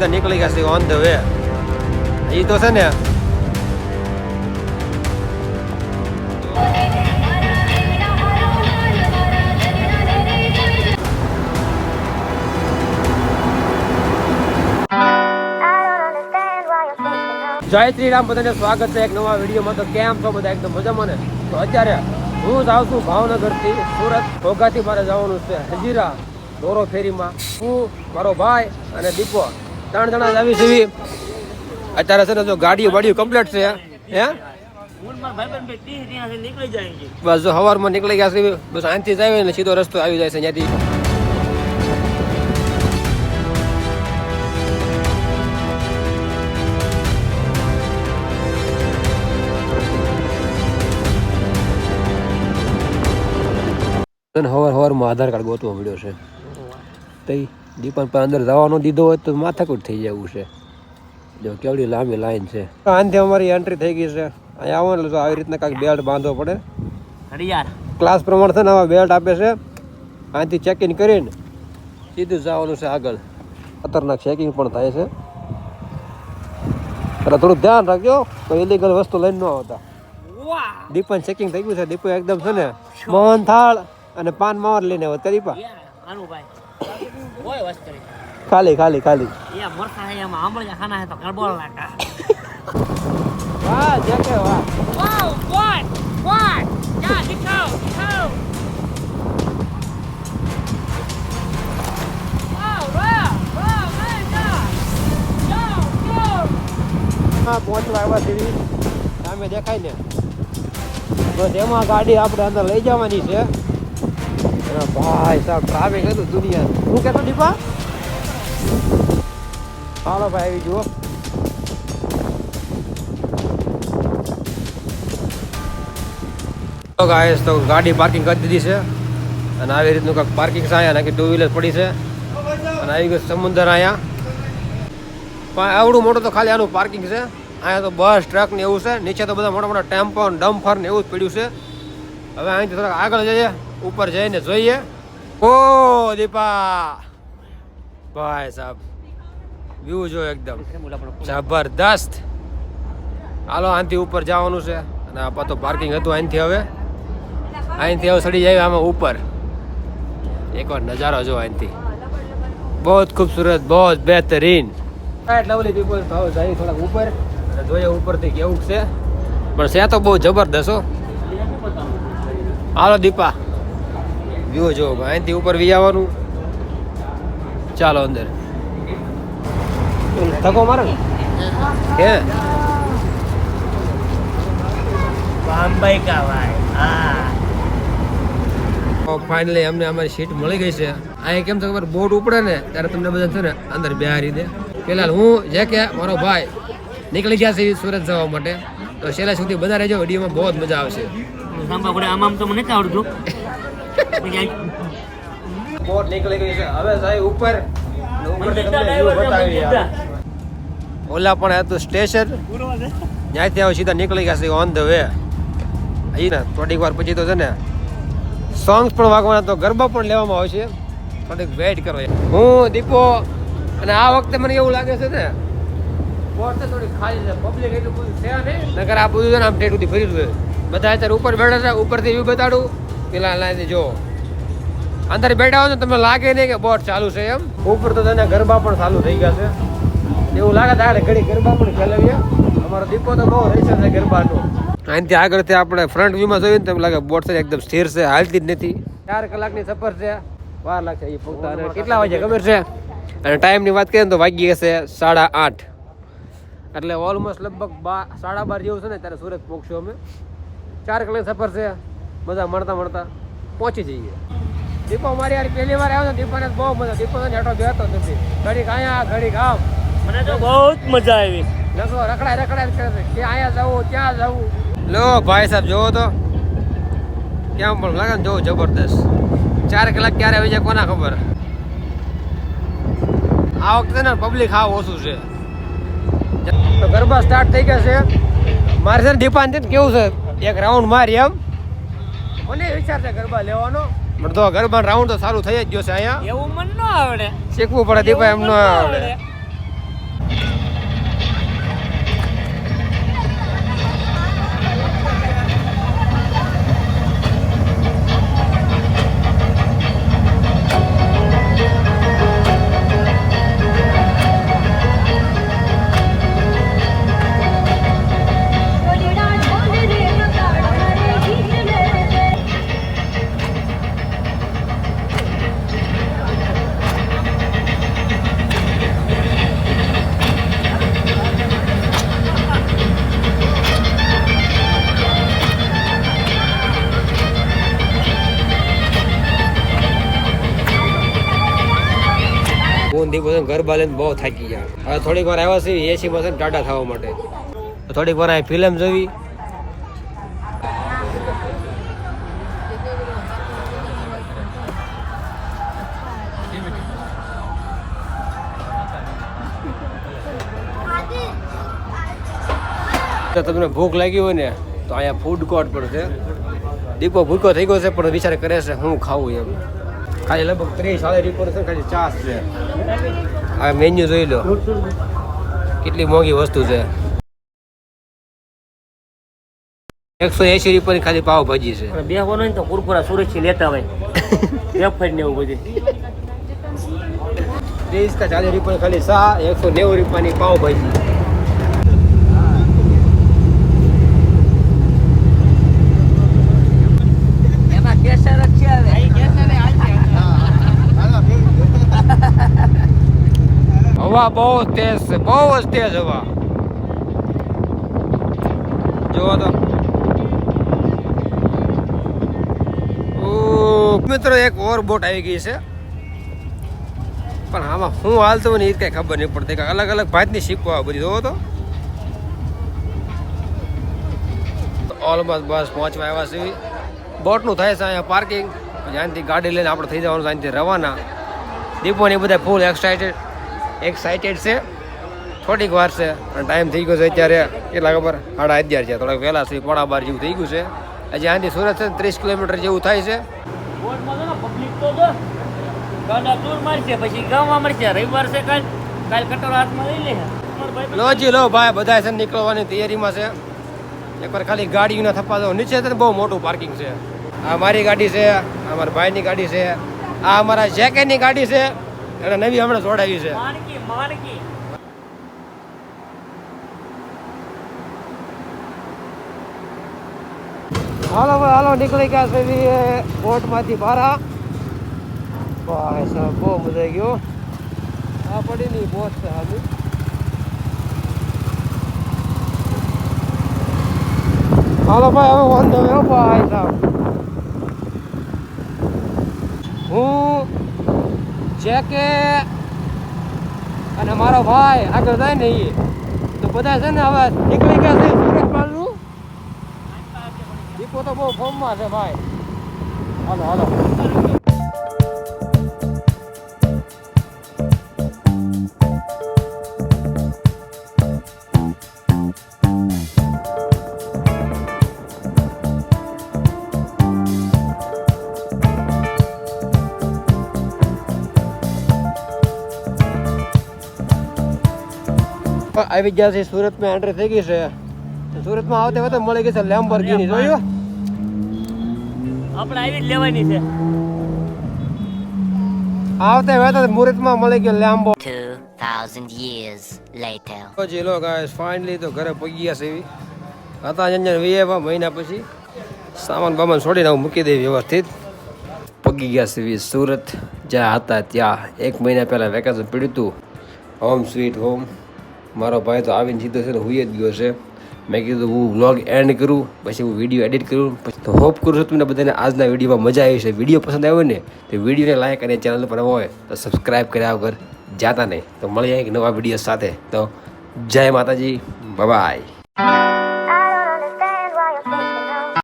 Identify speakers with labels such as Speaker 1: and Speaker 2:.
Speaker 1: તો નીકળી ગયા છે ઓન ધ વે એ તો છે ને. જય શ્રી રામ બધાને સ્વાગત છે એક નવા વિડીયોમાં. તો કેમ છો બધા? એકદમ મજામાં ને? તો અત્યારે હું જાઉં છું ભાવનગરથી સુરત. ઘોઘાથી મારે જવાનું છે. હજીરા. દોરો ફેરીમાં. હું મારો ભાઈ અને દીપો ત્રણ જણા આવી સીવી અત્યારે છે ને જો ગાડીઓ વાડીઓ કમ્પ્લીટ છે હે? બસ જો સવારમાં નીકળી ગયા છે બસ અહીંથી જાય ને સીધો રસ્તો આવી જાય છે ત્યાંથી. તને હવાર હવારમાં આધાર કાર્ડ ગોતવા મળ્યો છે. તઈ દીપન પર અંદર જવાનો દીધો હોય તો માથાકૂટ થઈ જવું છે. જો કેવડી લાંબી લાઈન છે. આનથી અમારી એન્ટ્રી થઈ ગઈ છે. અહીંયા આવો એટલે આવી રીતના કાંઈક બેલ્ટ બાંધવો પડે. ક્લાસ પ્રમાણે છે ને આવા બેલ્ટ આપે છે. અહીંથી ચેક ઇન કરીને સીધું જવાનું છે આગળ. ખતરનાક ચેકિંગ પણ થાય છે. એટલે થોડું ધ્યાન રાખજો કોઈ ઇલીગલ વસ્તુ લઈને ન આવતા. દીપન ચેકિંગ થઈ ગયું છે. દીપુ એકદમ છે ને મોહન થાળ અને પાન માવર લઈને આવત. દીપા ખાલી ખાલી ખાલી. વાહ જકે વાહ.
Speaker 2: વાહ વાહ વાહ. યા દેખાવ
Speaker 1: દેખાવ પહોંચવા આવ્યા સીધી સામે દેખાય ને. તો એમાં ગાડી આપણે અંદર લઈ જવાની છે. ભાઈ સાહેબ ટ્રાફિક હતું દુનિયા શું કહેતો દીપા? હાલો ભાઈ, આવી જુઓ. તો તો ગાડી પાર્કિંગ કરી દીધી છે. અને આવી રીતનું કાંઈક પાર્કિંગ છે અહીંયા, નાખી ટુ વ્હીલર પડી છે. અને આવી ગયું સમુદ્ર અહીંયા. પણ આવડું મોટું તો ખાલી આનું પાર્કિંગ છે. અહીંયા તો બસ ટ્રક ને એવું છે. નીચે તો બધા મોટા મોટા ટેમ્પો ડમ્ફર ને એવું જ પડ્યું છે. હવે અહીંથી થોડાક આગળ જઈએ. ઉપર જઈને જોઈએ. ઓ દીપા. ભાઈ સાહેબ વ્યૂ જો એકદમ જબરદસ્ત. હાલો આનથી ઉપર જવાનું છે. અને આપા તો પાર્કિંગ હતું અહીંથી હવે. અહીંથી હવે ચડી જાય આમાં ઉપર. એકવાર નજારો જો અહીંથી બહુ જ ખૂબસૂરત બહુ જ બહેતરીન લવલી પીપલ ભાવ જાય થોડાક ઉપર. અને જોઈએ ઉપરથી કેવું છે. પણ છે તો બહુ જબરદસ્ત હો. હાલો દીપા. વ્યૂ જો અહીંથી ઉપર વી આવવાનું. ચાલો અંદર. તકો મારે
Speaker 2: હે?
Speaker 1: ફાઇનલી અમને અમારી સીટ મળી ગઈ છે. અહીંયા કેમ થાય ખબર બોટ ઉપડે ને ત્યારે તમને બધા છે ને અંદર બિહારી દે. પેલા હું જે કે મારો ભાઈ નીકળી ગયા છે સુરત જવા માટે. તો છેલ્લા સુધી બધા રહેજો વિડીયોમાં બહુ જ મજા આવશે.
Speaker 2: આમ તો મને આવડતું.
Speaker 1: બોટ નીકળી ગઈ છે હવે સાહેબ ઉપર ઓલા પણ હતું સ્ટેશન. ત્યાંથી હવે સીધા નીકળી ગયા છે ઓન ધ વે અહીં ને, થોડીક વાર પછી તો છે ને સોંગ્સ પણ વાગવાના તો ગરબા પણ લેવામાં આવશે. થોડીક વેઇટ કરો હું, દીપો, અને આ વખતે મને એવું લાગે છે ને બોટ થોડી ખાલી છે પબ્લિક એટલું બધું છે નહીં. નગર આ બધું છે ને, આમ સુધી ફરી રહ્યું બધા અત્યારે ઉપર બેઠા છે, ઉપરથી વ્યૂ બતાડું. પેલા લાઈને જો. અંદર બેઠા હો ને તમને લાગે નહીં કે બોટ ચાલુ છે એમ. ઉપર તો તને ગરબા પણ ચાલુ થઈ ગયા છે. એવું લાગે તારે ઘડી ગરબા પણ ખેલાવીએ. અમારો દીપો તો બહુ રહી છે ગરબાનો. અહીંથી આગળથી આપણે ફ્રન્ટ વ્યૂમાં જોઈએ ને તમને લાગે બોટ છે એકદમ સ્થિર છે હાલતી જ નથી. ચાર કલાકની સફર છે. વાર લાગશે એ પહોંચતા કેટલા વાગે ખબર છે? અને ટાઈમની વાત કરીએ ને તો વાગી હશે સાડા આઠ. એટલે ઓલમોસ્ટ લગભગ બાર સાડા બાર જેવું છે ને ત્યારે સુરત પહોંચશું અમે. ચાર કલાક સફર છે. બધા મળતા મળતા પહોંચી જઈએ. દીપો મારી યાર પહેલી વાર આવ્યો ને દીપાને બહુ મજા દીપો ને હેઠો બેઠો નથી. ઘડીક અહીંયા ઘડીક આમ.
Speaker 2: મને તો બહુ જ મજા આવી.
Speaker 1: નસો રખડાય રખડાય કરે છે. કે અહીંયા જવું ત્યાં જવું? લો ભાઈ સાહેબ જોવો તો. ક્યાં પણ લાગે ને જોવું જબરદસ્ત. ચાર કલાક ક્યારે આવી જાય કોના ખબર? આ વખતે ને પબ્લિક હાવ ઓછું છે. તો ગરબા સ્ટાર્ટ થઈ ગયા છે. મારે છે ને દીપાન ને કેવું છે? એક રાઉન્ડ મારી એમ. મને વિચાર છે ગરબા લેવાનો. પણ તો ગરબા રાઉન્ડ તો સારું થઈ જ ગયો છે અહીંયા.
Speaker 2: એવું મન ન આવડે.
Speaker 1: શીખવું પડે દીપા એમ ન આવડે. હું દીપો છે ને ગરબા લઈને બહુ થાકી ગયા. હવે થોડીક વાર આવ્યા છે એસી માં ટાટા થવા માટે. થોડીક વાર અહીં ફિલ્મ જોવી. તો તમને ભૂખ લાગી હોય ને, તો અહીંયા ફૂડ કોર્ટ પણ છે. દીપો ભૂખો થઈ ગયો છે, પણ વિચાર કરે છે હું ખાવું એમ. ખાલી લગભગ ત્રીસ સાડી રીપોર છે ખાલી ચાસ છે. આ મેન્યુ જોઈ લો. કેટલી મોંઘી વસ્તુ છે. એકસો એસી રૂપિયાની ખાલી પાવભાજી છે.
Speaker 2: બે હોનો ને તો કુરકુરા સુરક્ષી લેતા હોય. વેફર ને એવું બધું.
Speaker 1: ત્રીસ કે ચાલીસ રૂપિયા ખાલી સા એકસો નેવું રૂપિયાની પાવભાજી.
Speaker 2: એમાં કેસર જ છે
Speaker 1: હવા બહુ તેજ છે, બહુ જ તેજ હવા. જુઓ તો. મિત્રો, એક ઓર બોટ આવી ગઈ છે. પણ આમાં હું હાલતો ને એ કઈ ખબર નહીં પડતી કે અલગ અલગ ભાતની શીખવા બધી, જોવો તો. ઓલમોસ્ટ બસ પહોંચવા આવ્યા છે બોટનું થાય છે અહીંયા પાર્કિંગ જ્યાંથી ગાડી લઈને આપણે થઈ જવાનું ત્યાંથી રવાના. દીપોની બધા ફૂલ એક્સાઇટેડ એક્સાઇટેડ છે. થોડીક વાર છે અને ટાઈમ થઈ ગયો છે અત્યારે. કેટલા ખબર? સાડા અગિયાર છે. થોડાક વહેલા છે પોણા બાર જેવું થઈ ગયું છે. હજી આનાથી સુરત છે ત્રીસ કિલોમીટર જેવું થાય છે.
Speaker 2: બોર્ડમાં જો ને પબ્લિક તો જો ગાડા દૂર મારશે પછી ગામમાં મળશે રવિવાર છે કાલ. કાલ કટોરા હાથમાં લઈ લે. ભાઈ
Speaker 1: લો જી લો ભાઈ બધા છે નીકળવાની તૈયારીમાં છે. એકવાર ખાલી ગાડીના થપ્પા દો. નીચે બહુ મોટું પાર્કિંગ છે. આ મારી ગાડી છે અમારા ભાઈની ગાડી છે આ અમારા જેકેની ગાડી છે. એને નવી હમણાં જોડાવી છે.
Speaker 2: માનકી
Speaker 1: હાલો હાલો, નીકળી ગયા છે બોટમાંથી ભારા ભાઈ સાહેબ, બહુ મજા ગયો આ પડી ની બોટ છે હાલી. હાલો, ભાઈ, હવે વાંધો આવ્યો ભાઈ, સાહેબ. હું જેકે અને મારો ભાઈ આગળ જાય ને એ તો બધા છે ને હવે નીકળી ગયા છે સુરત બાજુ. દીપો તો બહુ ફોર્મમાં છે ભાઈ. હાલો હાલો. આવી ગયા છે સુરતમાં એન્ટ્રી થઈ ગઈ છે. સુરતમાં આવતે વખતે મળી ગઈ છે લેમ્બોર્ગિની જોયું?
Speaker 2: આપણે આવી જ લેવાની છે.
Speaker 1: આવતે વખતે મુહૂર્તમાં મળી ગયો લેમ્બો
Speaker 3: 2,000 years later.
Speaker 1: પછી લો ગાઈસ ફાઇનલી તો ઘરે પગી ગયા છે હતા જંજન વીએ મહિના પછી. સામાન બામાન છોડીને હું મૂકી દઈ વ્યવસ્થિત. પગી ગયા છે સુરત. જ્યાં હતા ત્યાં એક મહિના પહેલાં વેકેશન પીડ્યું હતું. હોમ સ્વીટ હોમ મારો ભાઈ તો આવીને સીધો છે ને હુઈ જ ગયો છે. મેં કીધું હું વ્લોગ એન્ડ કરું, પછી હું વીડિયો એડિટ કરું, પછી તો હોપ કરું છું તમને બધાને આજના વિડીયોમાં મજા આવી છે વીડિયો પસંદ આવ્યો ને, તો વિડીયોને લાઈક અને ચેનલ પર હોય તો સબસ્ક્રાઈબ કર્યા વગર જાતા નહીં. તો મળીએ એક નવા વીડિયો સાથે. તો જય માતાજી બાય